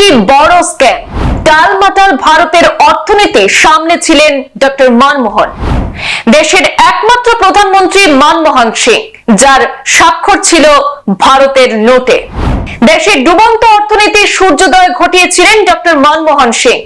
একটি বড় স্ক্যাম টালমাটাল ভারতের অর্থনীতি সামনে ছিলেন ডক্টর মনমোহন। দেশের একমাত্র প্রধানমন্ত্রী মনমোহন সিং, যার স্বাক্ষর ছিল ভারতের নোটে। দেশের ডুবন্ত অর্থনীতির সূর্যোদয় ঘটিয়েছিলেন ডক্টর মনমোহন সিং।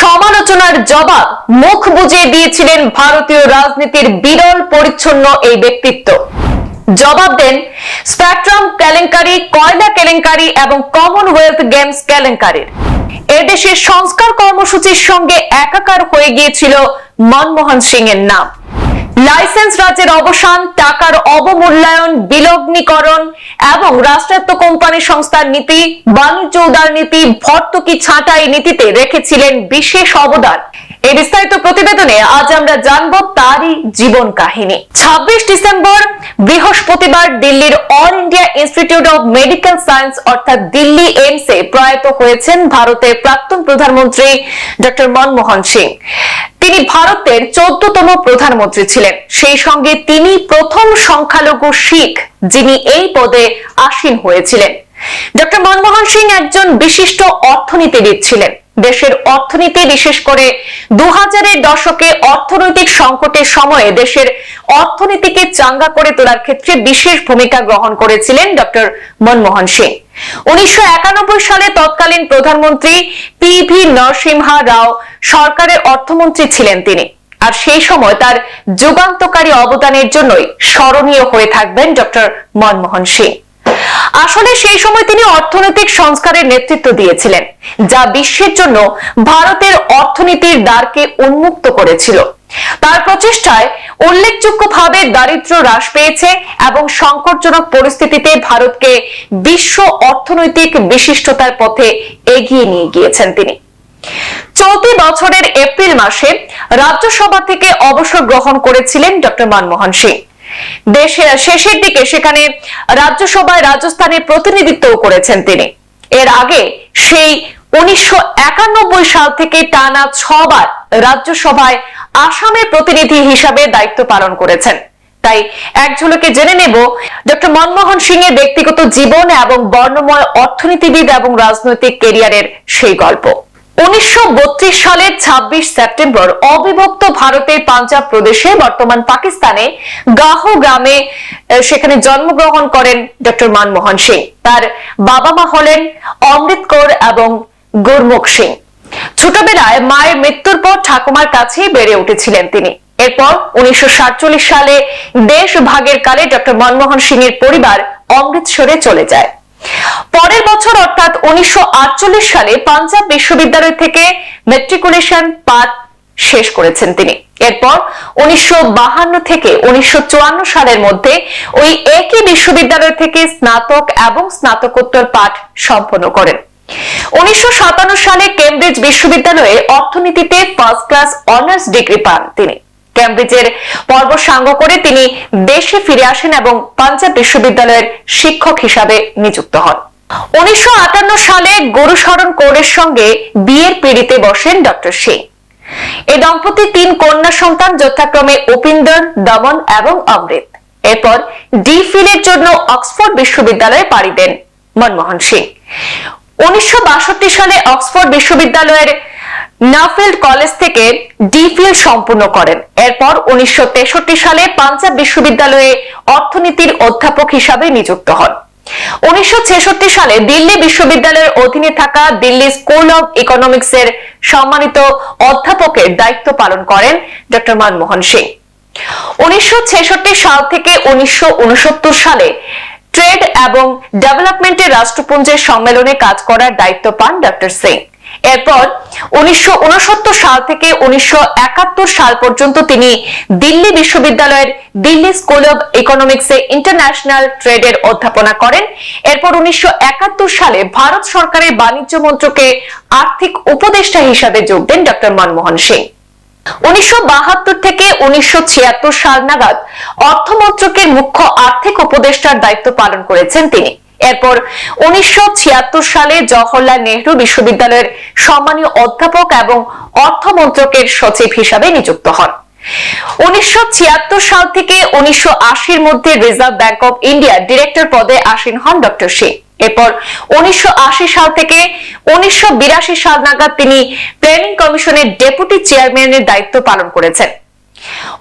সমালোচনার জবাব মুখ বুজিয়ে দিয়েছিলেন ভারতীয় রাজনীতির বিরল পরিচ্ছন্ন এই ব্যক্তিত্ব। জবাব দেন স্প্যাকট্রাম কেলেঙ্কারি, কয়লা কেলেঙ্কারি এবং কমনওয়েলথ গেমস কেলেঙ্কারির। এদেশের সংস্কার কর্মসূচির সঙ্গে একাকার হয়ে গিয়েছিল মনমোহন সিং এর নাম। লাইসেন্স রাজ্যের অবসান, টাকার অবমূল্যায়ন, বিলগ্নীকরণ এবং রাষ্ট্রায়ত্ত কোম্পানি সংস্থার নীতি, বাণিজ্য উদার নীতি, ভর্তুকি ছাঁটাই নীতিতে রেখেছিলেন বিশেষ অবদান। এই বিস্তারিত প্রতিবেদনে আজ আমরা জানব তারই জীবন কাহিনী। ছাব্বিশ ডিসেম্বর, বৃহস্পতিবার দিল্লির all India institute of medical science অর্থাৎ দিল্লি এইমস প্রয়াত হয়েছেন ভারতের প্রাক্তন প্রধানমন্ত্রী ডক্টর মনমোহন সিং। তিনি ভারতের চোদ্দতম প্রধানমন্ত্রী ছিলেন। সেই সঙ্গে তিনি প্রথম সংখ্যালঘু শিখ যিনি এই পদে আসীন হয়েছিলেন। ডক্টর মনমোহন সিং একজন বিশিষ্ট অর্থনীতিবিদ ছিলেন দেশের অর্থনীতি বিশেষ করে দু হাজারের দশকে অর্থনৈতিক সংকটের সময়ে দেশের অর্থনীতিকে চাঙ্গা করে তোলার ক্ষেত্রে বিশেষ ভূমিকা গ্রহণ করেছিলেন ডক্টর মনমোহন সিং। উনিশশো একানব্বই সালে তৎকালীন প্রধানমন্ত্রী পি ভি নরসিংহা রাও সরকারের অর্থমন্ত্রী ছিলেন তিনি। আর সেই সময় তার যুগান্তকারী অবদানের জন্যই স্মরণীয় হয়ে থাকবেন ডক্টর মনমোহন সিং। আসলে সেই সময় তিনি অর্থনৈতিক সংস্কারের নেতৃত্ব দিয়েছিলেন, যা বিশ্বের জন্য ভারতের অর্থনীতির দ্বারকে উন্মুক্ত করেছিল। তার প্রচেষ্টায় উল্লেখযোগ্যভাবে দারিদ্র হ্রাস পেয়েছে এবং সংকটজনক পরিস্থিতিতে ভারতকে বিশ্ব অর্থনৈতিক বিশিষ্টতার পথে এগিয়ে নিয়ে গিয়েছেন তিনি। চলতি বছরের এপ্রিল মাসে রাজ্যসভা থেকে অবসর গ্রহণ করেছিলেন ডক্টর মনমোহন সিং। দেশের শেষের দিকে সেখানে রাজ্যসভায় রাজস্থানের প্রতিনিধিত্ব করেছেন তিনি। এর আগে সেই উনিশশো সাল থেকে টানা ছবার রাজ্যসভায় আসামের প্রতিনিধি হিসাবে দায়িত্ব পালন করেছেন। তাই এক ঝলকে জেনে নেব, ডক্টর মনমোহন সিং এর ব্যক্তিগত জীবন এবং বর্ণময় অর্থনীতিবিদ এবং রাজনৈতিক কেরিয়ারের সেই গল্প। উনিশশো সালের ২৬ সেপ্টেম্বর অবিভক্ত ভারতের পাঞ্জাব প্রদেশে, বর্তমান পাকিস্তানে গাহ গ্রামে সেখানে জন্মগ্রহণ করেন ডক্টর মনমোহন সিং। তার বাবা মা হলেন অমৃত কৌর এবং গুরমুখ সিং। ছোটবেলায় মায়ের মৃত্যুর পর ঠাকুমার কাছেই বেড়ে উঠেছিলেন তিনি। এরপর উনিশশো সাতচল্লিশ সালে দেশ ভাগের কালে ডক্টর মনমোহন সিং এর পরিবার অমৃতসরে চলে যায়। পরের বছর অর্থাৎ উনিশশো আটচল্লিশ সালে পাঞ্জাব বিশ্ববিদ্যালয় থেকে মেট্রিকুলেশন পাঠ শেষ করেছেন তিনি। এরপর উনিশশো থেকে উনিশশো চুয়ান্ন সালের মধ্যে ওই একই বিশ্ববিদ্যালয় থেকে স্নাতক এবং স্নাতকোত্তর পাঠ সম্পন্ন করেন। উনিশশো সাতান্ন সালে কেমব্রিজ বিশ্ববিদ্যালয়ে অর্থনীতিতে ফার্স্ট ক্লাস অনার্স ডিগ্রি পান তিনি। ক্যামব্রিজের পর্ব সাঙ্গ করে তিনি দেশে ফিরে আসেন এবং পাঞ্জাব বিশ্ববিদ্যালয়ের শিক্ষক হিসাবে নিযুক্ত হন। উনিশশো আটান্ন সালে গুরুশরণ কৌরের সঙ্গে বিয়ের পিড়িতে বসেন ডক্টর সিং। এই দম্পতি তিন কন্যা সন্তান যথাক্রমে অপিন্দর দমন এবং অমৃত। এরপর ডি ফিলের জন্য অক্সফোর্ড বিশ্ববিদ্যালয়ে পাড়ি দেন মনমোহন সিং। উনিশশো বাষট্টি সালে অক্সফোর্ড বিশ্ববিদ্যালয়ের নাফিল্ড কলেজ থেকে ডিফিল সম্পূর্ণ করেন। এরপর উনিশশো তেষট্টি সালে পাঞ্জাব বিশ্ববিদ্যালয়ে অর্থনীতির অধ্যাপক হিসাবে নিযুক্ত হন। উনিশশো ছেষট্টি সালে দিল্লি বিশ্ববিদ্যালয়ের অধীনে থাকা দিল্লি স্কুল অব ইকোনমিক্স এর সম্মানিত অধ্যাপকের দায়িত্ব পালন করেন ডক্টর মনমোহন সিং। উনিশশো ছেষট্টি সাল থেকে উনিশশো উনসত্তর সালে ট্রেড এবং ডেভেলপমেন্টের রাষ্ট্রপুঞ্জের সম্মেলনে কাজ করার দায়িত্ব পান ডক্টর সিং। এরপর উনিশশো সাল থেকে উনিশশো সাল পর্যন্ত তিনি দিল্লি বিশ্ববিদ্যালয়ের দিল্লি স্কুল অব ইকোনমিক্সে ইন্টারন্যাশনাল ট্রেডের অধ্যাপনা করেন। এরপর উনিশশো সালে ভারত সরকারের বাণিজ্য মন্ত্রকে আর্থিক উপদেষ্টা হিসাবে যোগ দেন ডক্টর মনমোহন সিং। উনিশশো বাহাত্তর থেকে উনিশশো ছিয়াত্তর সাল নাগাদ অর্থমন্ত্রকের মুখ্য আর্থিক উপদেষ্টার দায়িত্ব পালন করেছেন তিনি। এরপর উনিশশো ছিয়াত্তর সালে জওহরলাল নেহরু বিশ্ববিদ্যালয়ের সম্মানীয় অধ্যাপক এবং অর্থমন্ত্রকের সচিব হিসাবে নিযুক্ত হন। উনিশশো ছিয়াত্তর সাল থেকে উনিশশো মধ্যে reserve bank of India director পদে আসীন হন ডক্টর সিং এরপর উনিশশো আশি সাল থেকে উনিশশো বিরাশি সাল নাগাদ তিনি প্ল্যানিং কমিশনের ডেপুটি চেয়ারম্যানের দায়িত্ব পালন করেছেন।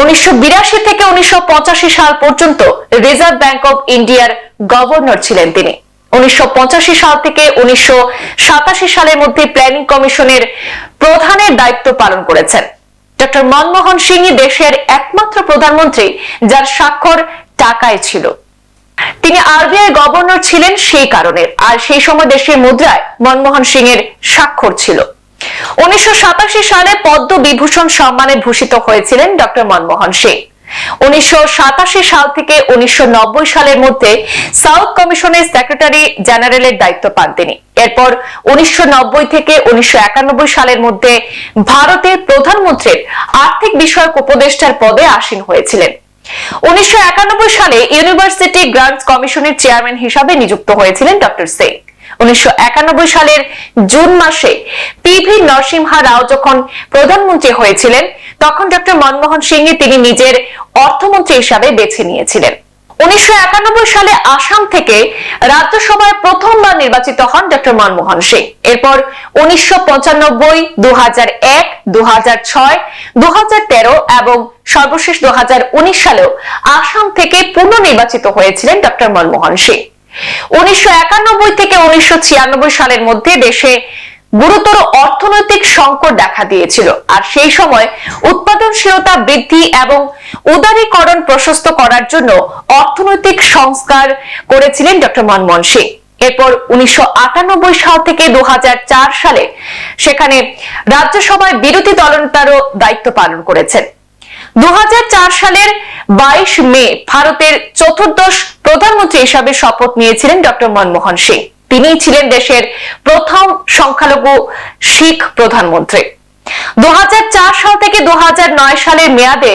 উনিশশো বিরাশি থেকে উনিশশো পঁচাশি সাল পর্যন্ত রিজার্ভ ব্যাংক অব ইন্ডিয়ার গভর্নর ছিলেন তিনি। উনিশশো সাল থেকে উনিশশো সাতাশি সালের মধ্যে প্ল্যানিং কমিশনের প্রধানের দায়িত্ব পালন করেছেন। ডক্টর মনমোহন সিংই দেশের একমাত্র প্রধানমন্ত্রী যার স্বাক্ষর টাকায় ছিল। তিনি আরবিআই গভর্নর ছিলেন সেই কারণে, আর সেই সময় দেশের মুদ্রায় মনমোহন সিং এর স্বাক্ষর ছিল। উনিশশো সাতাশি সালে পদ্ম বিভূষণ সম্মানে ভূষিত হয়েছিলেন ডক্টর মনমোহন সিং। উনিশশো সাল থেকে উনিশশো সালের মধ্যে সাউথ কমিশনের সেক্রেটারি জেনারেলের দায়িত্ব পান তিনি। এরপর উনিশশো নব্বই থেকে উনিশশো একানব্বই সালের মধ্যে ভারতের প্রধানমন্ত্রীর আর্থিক বিষয়ক উপদেষ্টার পদে আসীন হয়েছিলেন। উনিশশো একানব্বই সালে ইউনিভার্সিটি গ্রান্টস কমিশনের চেয়ারম্যান হিসাবে নিযুক্ত হয়েছিলেন ডক্টর সিং উনিশশো একানব্বই সালের জুন মাসে পিভি নরসিংহা রাও যখন প্রধানমন্ত্রী হয়েছিলেন, তখন ডক্টর মনমোহন সিং তিনি নিজের অর্থমন্ত্রী হিসাবে বেছে নিয়েছিলেন। উনিশশো একানব্বই সালে আসাম থেকে রাজ্যসভায় প্রথমবার নির্বাচিত হন ডক্টর মনমোহন সিং। এরপর উনিশশো পঁচানব্বই দু এক দু ছয় দু তেরো এবং সর্বশেষ দু হাজার উনিশ সালেও আসাম থেকে পুনর্নির্বাচিত হয়েছিলেন ডক্টর মনমোহন সিং। উনিশশো একানব্বই থেকে উনিশশো সালের মধ্যে দেশে গুরুতর অর্থনৈতিক সংকট দেখা দিয়েছিল। আর সেই সময় উৎপাদনশীলতা বৃদ্ধি এবং উদারীকরণ প্রশস্ত করার জন্য অর্থনৈতিক সংস্কার করেছিলেন ডক্টর মনমোহন সিং। এরপর উনিশশো আটানব্বই সাল থেকে দু হাজার চার সালে সেখানে রাজ্যসভায় বিরোধী দলনেতারও দায়িত্ব পালন করেছেন। দু হাজার চার সালের বাইশ মে ভারতের চতুর্দশ প্রধানমন্ত্রী হিসাবে শপথ নিয়েছিলেন ডক্টর মনমোহন সিং। তিনি ছিলেন দেশের প্রথম সংখ্যালঘু শিখ প্রধানমন্ত্রী। দু সাল থেকে দু হাজার নয় সালের মেয়াদে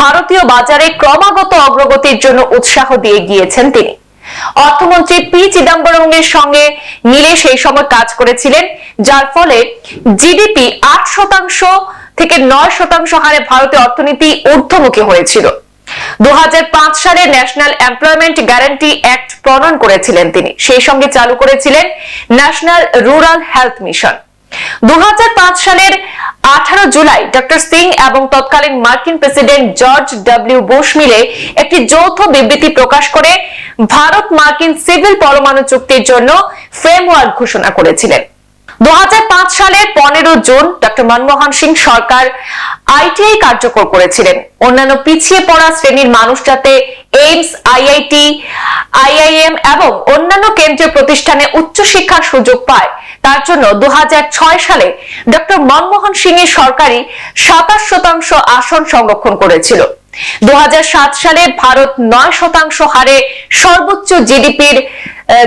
ভারতীয় বাজারে ক্রমাগত অগ্রগতির জন্য উৎসাহ দিয়ে গিয়েছেন তিনি। অর্থমন্ত্রী পি চিদম্বরমের সঙ্গে মিলে সেই সময় কাজ করেছিলেন, যার ফলে জিডিপি আট শতাংশ থেকে নয় শতাংশ হারে ভারতের অর্থনীতি ঊর্ধ্বমুখী হয়েছিল। দু হাজার পাঁচ সালে ন্যাশনাল এমপ্লয়মেন্ট গ্যারান্টি অ্যাক্ট প্রণয়ন করেছিলেন তিনি। সেই সঙ্গে চালু করেছিলেন ন্যাশনাল রুরাল হেলথ মিশন দু হাজার পাঁচ সালের আঠারো জুলাই ডক্টর সিং এবং তৎকালীন মার্কিন প্রেসিডেন্ট জর্জ ডব্লিউ বুশ মিলে একটি যৌথ বিবৃতি প্রকাশ করে ভারত মার্কিন সিভিল পরমাণু চুক্তির জন্য ফ্রেমওয়ার্ক ঘোষণা করেছিলেন। দু সালের পনেরো জুন ডক্টর মনমোহন সিং সরকার আইটিআই কার্যকর করেছিলেন। অন্যান্য পিছিয়ে পড়া শ্রেণির মানুষ যাতে এইমস আইআইটি আইআইএম এবং অন্যান্য কেন্দ্রীয় প্রতিষ্ঠানে উচ্চশিক্ষার সুযোগ পায়, তার জন্য দু হাজার ছয় সালে ডক্টর মনমোহন সিং এর সরকারি সাতাশ শতাংশ আসন সংরক্ষণ করেছিল। দু হাজার সাত সালে ভারত নয় শতাংশ হারে সর্বোচ্চ জিডিপির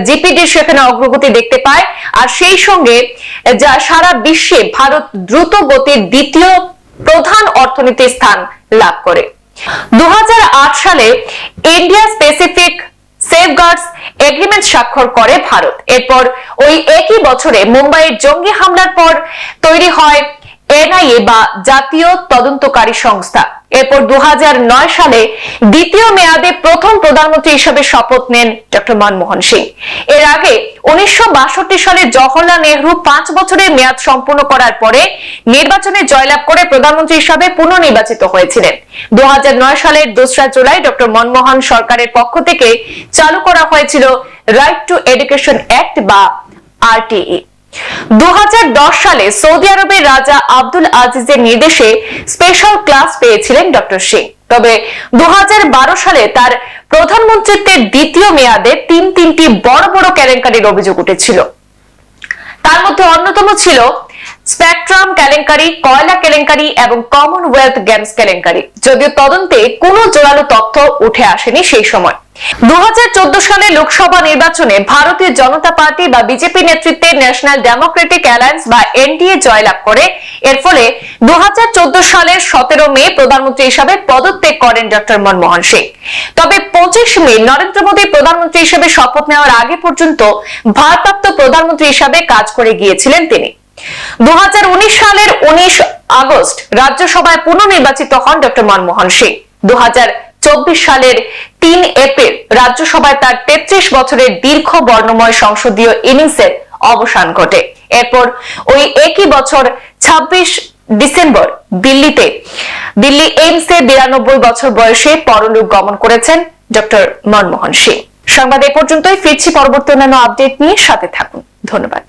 জিপিডির সেখানে অগ্রগতি দেখতে পায়। আর সেই সঙ্গে, যা সারা বিশ্বে ভারত দ্রুত গতির দ্বিতীয় প্রধান অর্থনীতির স্থান লাভ করে। দু হাজার আট সালে ইন্ডিয়া স্পেসিফিক সেফগার্ডস এগ্রিমেন্ট স্বাক্ষর করে ভারত। এরপর ওই একই বছরে মুম্বাইয়ের জঙ্গি হামলার পর তৈরি হয় এনআইএ বা জাতীয় তদন্তকারী সংস্থা। এরপর দু হাজার নয় সালে দ্বিতীয় মেয়াদে প্রথম প্রধানমন্ত্রী হিসেবে শপথ নেন ডক্টর মনমোহন সিং। এর আগে উনিশশো বাষট্টি সালে জওহরলাল নেহরু পাঁচ বছরের মেয়াদ সম্পূর্ণ করার পরে নির্বাচনে জয়লাভ করে প্রধানমন্ত্রী হিসাবে পুনর্নির্বাচিত হয়েছিলেন। দু হাজার নয় সালের দোসরা জুলাই ডক্টর মনমোহন সরকারের পক্ষ থেকে চালু করা হয়েছিল রাইট টু এডুকেশন অ্যাক্ট বা আরটিই দু হাজার দশ সালে সৌদি আরবের রাজা আব্দুল আজিজের নির্দেশে স্পেশাল ক্লাস পেয়েছিলেন ডক্টর সিং। তবে দু হাজার বারো সালে তার প্রধানমন্ত্রীত্বের দ্বিতীয় মেয়াদে তিন তিনটি বড় বড় কেলেঙ্কারির অভিযোগ উঠেছিল। তার মধ্যে অন্যতম ছিল স্পেকট্রাম কেলেঙ্কারি, কয়লা কেলেঙ্কারি এবং কমনওয়েলথ গেমস কেলেঙ্কারি। যদিও তদন্তে কোনো জোরালো তথ্য উঠে আসেনি সেই সময়। দু সালে লোকসভা নির্বাচনে ভারতীয় জনতা পার্টি বা বিজেপি নেতৃত্বে ন্যাশনাল ডেমোক্রেটিক অ্যালায়েন্স বা এনডিএ জয়লাভ করে। এর ফলে দু হাজার চোদ্দ সালের সতেরো মে প্রধানমন্ত্রী হিসাবে পদত্যাগ করেন ডক্টর মনমোহন সিং। তবে পঁচিশ মে নরেন্দ্র মোদী প্রধানমন্ত্রী হিসেবে শপথ নেওয়ার আগে পর্যন্ত ভারপ্রাপ্ত প্রধানমন্ত্রী হিসাবে কাজ করে গিয়েছিলেন তিনি। দু হাজার উনিশ সালের উনিশ আগস্ট রাজ্যসভায় পুনর্নির্বাচিত হন ডক্টর মনমোহন সিং। দু সালের তিন এপ্রিল রাজ্যসভায় তার তেত্রিশ বছরের দীর্ঘ বর্ণময় সংসদীয় ইনিংসের অবসান ঘটে। এরপর ওই একই বছর ২৬ ডিসেম্বর দিল্লিতে, দিল্লি এইমসে বিরানব্বই বছর বয়সে পরলোক গমন করেছেন ডক্টর মনমোহন সিং। সংবাদ এ পর্যন্তই, ফিরছি পরবর্তী অন্যান্য আপডেট নিয়ে সাথে থাকুন। ধন্যবাদ।